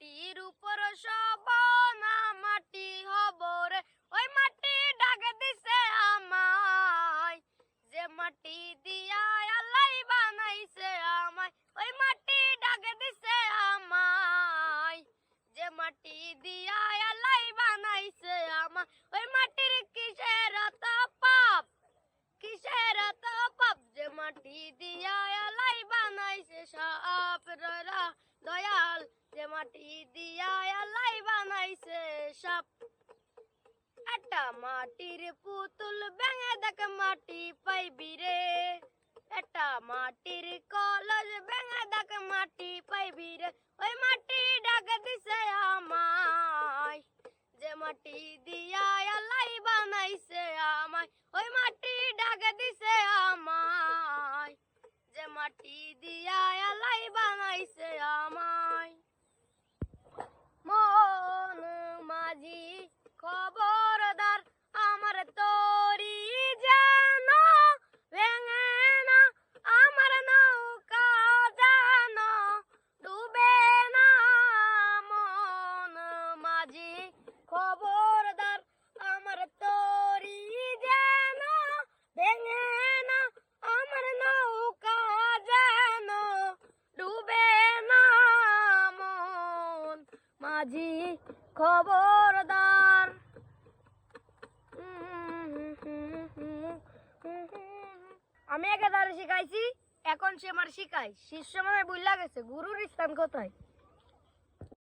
মাটির উপর সব না মাটি হব ওই মাটি ডাকে দিছে আমায়। যে মাটি দিয়া আল্লাহ বানাইছে আমায়, ওই মাটি ডাকে দিছে আমায়। যে মাটি দিয়া আল্লাহ বানাইছে আমায়, ওই মাটির কিসের তো পাপ কিসের তো পাপ যে মাটি দিয়া আল্লাহ বানাইছে সব মাটি দিয়া এলাই বানাইছে সাপ। একটা মাটির পুতুল ভেঙে দেখ, মাটি পাইবি রে। একটা মাটির কলস ভেঙে দেখ, মাটি পাইবি রে। ওই মাটি ডাক দিছে আমায়। যে মাটি দিয়া এলাই বানাইছে আমায়, ওই মাটি ডাক দিছে আমায়। যে মাটি দিয়া এলাই বানাইছে আমায়। খবরদার। আমি একে তার শিখাইছি, এখন সে আমার শিখাই শিষ্য মানে বুঝলা গেছে, গুরুর স্থান কোথায়?